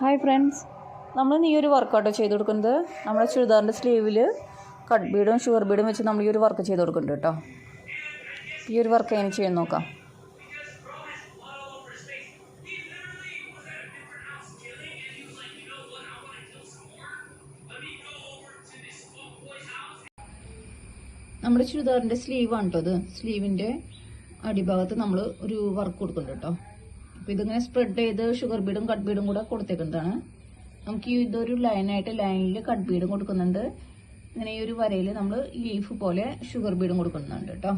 Hi friends നമ്മൾ ഈ ഒരു വർക്കൗട്ട് ചെയ്ത് കൊടുക്കുന്നത്. നമ്മുടെ ചുരിദാറിന്റെ സ്ലീവിൽ കട്ട് ബീഡും ഷുഗർ ബീഡും വെച്ച് നമ്മൾ ഈ ഒരു വർക്ക് ചെയ്ത് കൊടുക്കുന്നുണ്ട് കേട്ടോ. ഈ ഒരു വർക്ക് എങ്ങനെ ചെയ്യാൻ നോക്കാം. നമ്മുടെ ചുരിദാറിന്റെ സ്ലീവാണ് കേട്ടോ അത് സ്ലീവിന്റെ അടിഭാഗത്ത് നമ്മൾ ഒരു വർക്ക് കൊടുക്കുന്നുണ്ട് കേട്ടോ അപ്പോൾ ഇതിങ്ങനെ സ്പ്രെഡ് ചെയ്ത് ഷുഗർ ബീഡും കട്ട് ബീഡും കൂടെ കൊടുത്തേക്കുന്നതാണ്. നമുക്ക് ഈ ഇതൊരു ലൈനായിട്ട് ലൈനിൽ കട്ട് ബീഡും കൊടുക്കുന്നുണ്ട്. ഇങ്ങനെ ഈ ഒരു വരയിൽ നമ്മൾ ലീഫ് പോലെ ഷുഗർ ബീഡും കൊടുക്കുന്നുണ്ട് കേട്ടോ.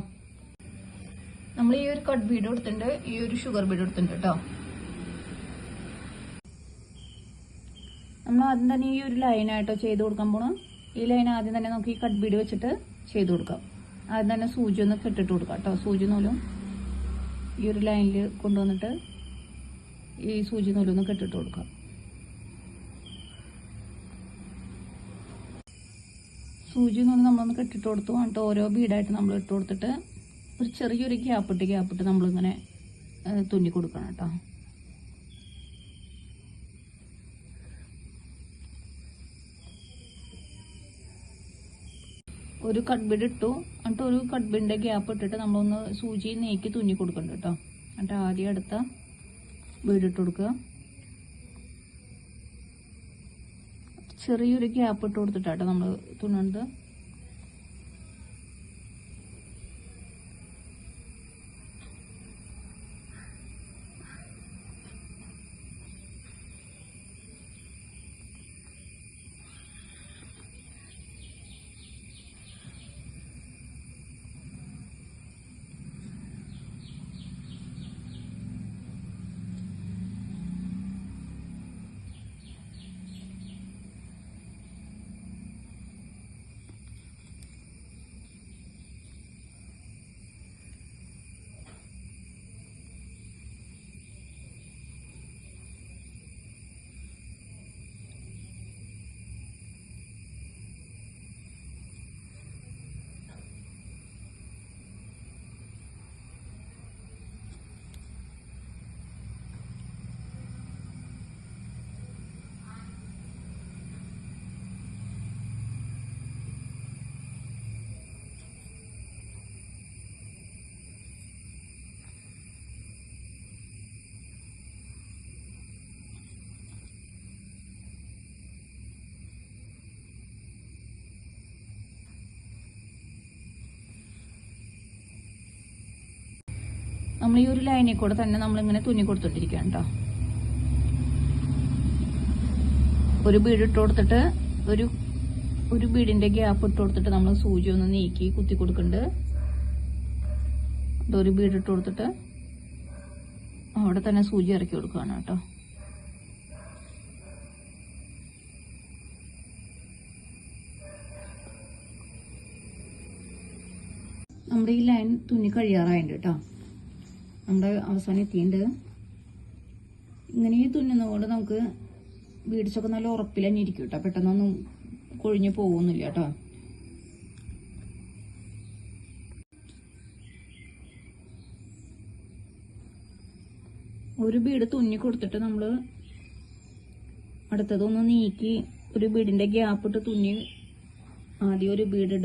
നമ്മൾ ഈ ഒരു കട്ട് ബീഡ് കൊടുത്തിട്ടുണ്ട് ഈ ഒരു ഷുഗർ ബീഡ് കൊടുത്തിട്ടുണ്ട് കേട്ടോ. നമ്മൾ ആദ്യം തന്നെ ഈ ഒരു ലൈനായിട്ടോ ചെയ്ത് കൊടുക്കാൻ പോണം. ഈ ലൈൻ ആദ്യം തന്നെ നമുക്ക് ഈ കട്ട് ബീഡ് വെച്ചിട്ട് ചെയ്ത് കൊടുക്കാം. ആദ്യം തന്നെ സൂചി ഒന്ന് കെട്ടിട്ട് കൊടുക്കാം കേട്ടോ. സൂചി നൂലും ഈ ഒരു ലൈനിൽ കൊണ്ടുവന്നിട്ട് ഈ സൂചി നൂലൊന്ന് കെട്ടിട്ട് കൊടുക്കാം. സൂചി നൂൽ നമ്മളൊന്ന് കെട്ടിട്ട് കൊടുത്തു എന്നിട്ട് ഓരോ ബീഡായിട്ട് നമ്മൾ ഇട്ട് കൊടുത്തിട്ട് ഒരു ചെറിയൊരു ഗ്യാപ്പിട്ട് ഗ്യാപ്പിട്ട് നമ്മളിങ്ങനെ തുന്നി കൊടുക്കണം കേട്ടോ. ഒരു കട്ട്ബിഡ് ഇട്ടു. എന്നിട്ട് ഒരു കട്ട്ബിഡിന്റെ ഗ്യാപ്പ് ഇട്ടിട്ട് നമ്മളൊന്ന് സൂചി നീക്കി തുന്നി കൊടുക്കണ്ട കേട്ടോ. എന്നിട്ട് ആദ്യം അടുത്ത ബീഡ് ഇട്ട് കൊടുക്കുക. ചെറിയൊരു ഗ്യാപ്പ് ഇട്ട് കൊടുത്തിട്ടാട്ടോ നമ്മൾ തുന്നുന്നത് നമ്മൾ ഈ ഒരു ലൈനിൽ കൂടെ തന്നെ നമ്മളിങ്ങനെ തുന്നി കൊടുത്തോണ്ടിരിക്കുകയാണ് കേട്ടോ ഒരു ബീഡ് ഇട്ട് കൊടുത്തിട്ട് ഒരു ഒരു ബീഡിന്റെ ഗ്യാപ്പ് ഇട്ട് കൊടുത്തിട്ട് നമ്മൾ സൂചി ഒന്ന് നീക്കി കുത്തി കൊടുക്കുന്നുണ്ട്. ഒരു ബീഡ് ഇട്ട് കൊടുത്തിട്ട് അവിടെ തന്നെ സൂചി ഇറക്കി കൊടുക്കുകയാണ് കേട്ടോ നമ്മുടെ ഈ ലൈൻ തുന്നി കഴിയാറായിട്ടുണ്ട് കേട്ടോ നമ്മുടെ അവസാനം എത്തിയിട്ടുണ്ട് ഇങ്ങനെ ഈ തുന്നുന്നതുകൊണ്ട് നമുക്ക് ബീഡ്സൊക്കെ നല്ല ഉറപ്പിൽ തന്നെ ഇരിക്കും കേട്ടോ പെട്ടെന്നൊന്നും കൊഴിഞ്ഞു പോകുന്നില്ല കേട്ടോ ഒരു ബീഡ് തുന്നി കൊടുത്തിട്ട് നമ്മൾ അടുത്തതൊന്ന് നീക്കി ഒരു ബീഡിന്റെ ഗ്യാപ്പ് ഇട്ട് തുന്നി ആദ്യം ഒരു ബീഡ്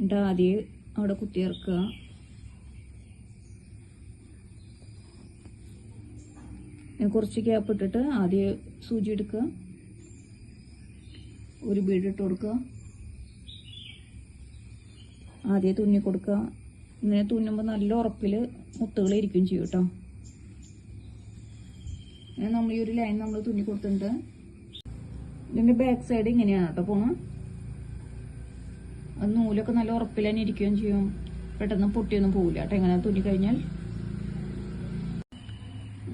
എന്നിട്ട് ആദ്യം അവിടെ കുത്തിയിറക്കുക കുറച്ച് ഗ്യാപ്പ് ഇട്ടിട്ട് ആദ്യം സൂചി എടുക്കുക. ഒരു ബീഡ് ഇട്ട് കൊടുക്കുക. ആദ്യം തുന്നി കൊടുക്കുക. ഇങ്ങനെ തുന്നുമ്പോൾ നല്ല ഉറപ്പിൽ മുത്തുകൾ ഇരിക്കും ചെയ്യും കേട്ടോ. നമ്മൾ ഈ ഒരു ലൈൻ നമ്മൾ തുന്നി കൊടുത്തിട്ടുണ്ട്. ഇതിന്റെ ബാക്ക് സൈഡ് ഇങ്ങനെയാണ് കേട്ടോ അത് നൂലൊക്കെ നല്ല ഉറപ്പിൽ തന്നെ ഇരിക്കുകയും ചെയ്യും. പെട്ടെന്ന് പൊട്ടിയൊന്നും പോകില്ല കേട്ടോ. ഇങ്ങനെ തുന്നി കഴിഞ്ഞാൽ.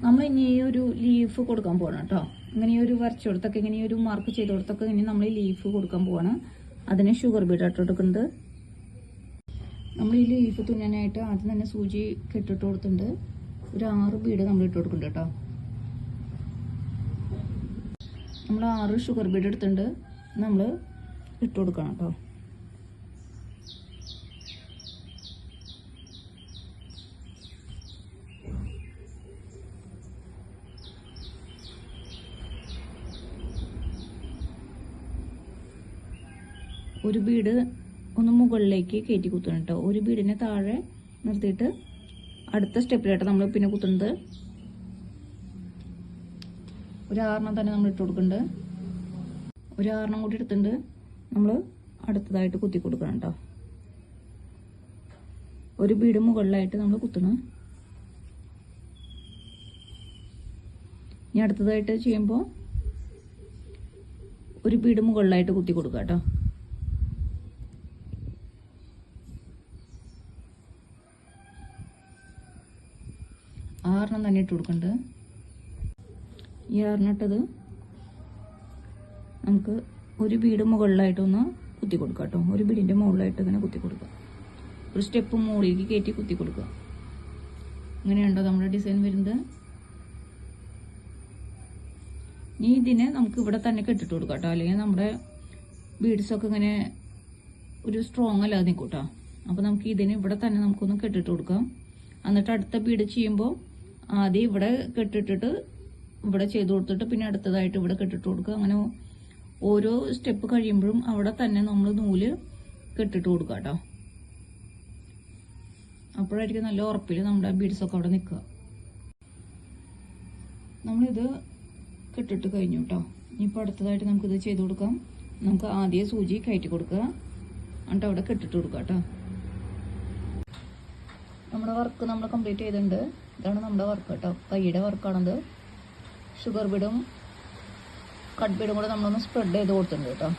നമ്മൾ ഇനി ഈ ഒരു ലീഫ് കൊടുക്കാൻ പോകണം കേട്ടോ. ഇങ്ങനെ ഈ ഒരു വരച്ചു കൊടുത്തൊക്കെ ഇങ്ങനെ ഒരു മാർക്ക് ചെയ്ത് കൊടുത്തൊക്കെ ഇനി നമ്മൾ ലീഫ് കൊടുക്കാൻ പോവാണ്. അതിന് ഷുഗർ ബീഡ് ഇട്ട് കൊടുക്കുന്നത് നമ്മൾ ഈ ലീഫ് തുന്നാനായിട്ട് ആദ്യം തന്നെ സൂചി കെട്ടിട്ട് കൊടുത്തിട്ടുണ്ട്. ഒരു ആറ് ബീഡ് നമ്മൾ ഇട്ട് കൊടുക്കുന്നുണ്ട് കേട്ടോ. നമ്മൾ ആറ് ഷുഗർ ബീഡ് എടുത്തിട്ടുണ്ട്. നമ്മൾ ഇട്ട് കൊടുക്കണം കേട്ടോ. ഒരു ബീഡ് ഒന്ന് മുകളിലേക്ക് കയറ്റി കുത്തണം കേട്ടോ ഒരു ബീഡിനെ താഴെ നിർത്തിയിട്ട് അടുത്ത സ്റ്റെപ്പിലായിട്ട് നമ്മൾ പിന്നെ കുത്തുന്നത്. ഒരു തന്നെ നമ്മൾ ഇട്ട് കൊടുക്കുന്നുണ്ട്. ഒരു കൂടി എടുത്തിട്ടുണ്ട്. നമ്മൾ അടുത്തതായിട്ട് കുത്തി കൊടുക്കണം കേട്ടോ ഒരു ബീഡ് മുകളിലായിട്ട് നമ്മൾ കുത്തണം. ഇനി അടുത്തതായിട്ട് ചെയ്യുമ്പോൾ ഒരു ബീഡ് മുകളിലായിട്ട് കുത്തി കൊടുക്കുക കേട്ടോ ആറെണ്ണം തന്നെ ഇട്ട് കൊടുക്കുന്നുണ്ട് ഈ ആറിനിട്ടത് നമുക്ക് ഒരു ബീഡ് മുകളിലായിട്ടൊന്ന് കുത്തി കൊടുക്കാം കേട്ടോ. ഒരു ബീഡിന്റെ മുകളിലായിട്ട് ഇങ്ങനെ കുത്തി കൊടുക്കുക ഒരു സ്റ്റെപ്പ് മുകളിലേക്ക് കയറ്റി കുത്തി കൊടുക്കുക. ഇങ്ങനെയുണ്ടോ നമ്മുടെ ഡിസൈൻ വരുന്നത്? ഇനി ഇതിനെ നമുക്ക് ഇവിടെ തന്നെ കെട്ടിട്ട് കൊടുക്കാം കേട്ടോ. അല്ലെങ്കിൽ നമ്മുടെ ബീഡ്സൊക്കെ ഇങ്ങനെ ഒരു സ്ട്രോങ് അല്ലാതെ നിൽക്കൂട്ടോ കേട്ടോ. അപ്പോൾ നമുക്ക് ഇതിന് ഇവിടെ തന്നെ നമുക്കൊന്ന് കെട്ടിട്ട് കൊടുക്കാം. എന്നിട്ട് അടുത്ത ബീഡ് ചെയ്യുമ്പോൾ ആദ്യം ഇവിടെ കെട്ടിട്ടിട്ട് ഇവിടെ ചെയ്തു കൊടുത്തിട്ട് പിന്നെ അടുത്തതായിട്ട് ഇവിടെ കെട്ടിട്ട് കൊടുക്കുക. അങ്ങനെ ഓരോ സ്റ്റെപ്പ് കഴിയുമ്പോഴും അവിടെ തന്നെ നമ്മൾ നൂൽ കെട്ടിട്ട് കൊടുക്കുക കേട്ടോ. അപ്പോഴായിരിക്കും നല്ല ഉറപ്പിൽ നമ്മുടെ ബീഡ്സൊക്കെ അവിടെ നിൽക്കുക. നമ്മളിത് കെട്ടിട്ട് കഴിഞ്ഞു കേട്ടോ. ഇനിയിപ്പോൾ അടുത്തതായിട്ട് നമുക്കിത് ചെയ്ത് കൊടുക്കാം. നമുക്ക് ആദ്യം സൂചി കയറ്റി കൊടുക്കുക. എന്നിട്ട് അവിടെ കെട്ടിട്ട് കൊടുക്കുക കേട്ടോ. നമ്മുടെ വർക്ക് നമ്മൾ കംപ്ലീറ്റ് ചെയ്തിട്ടുണ്ട്. ഇതാണ് നമ്മുടെ വർക്ക് കേട്ടോ. കൈയുടെ വർക്കാണത് ഷുഗർ ബിഡും കട്ട് ബിഡും കൂടെ നമ്മളൊന്ന് സ്പ്രെഡ് ചെയ്ത് കൊടുത്തിട്ടുണ്ട് കേട്ടോ.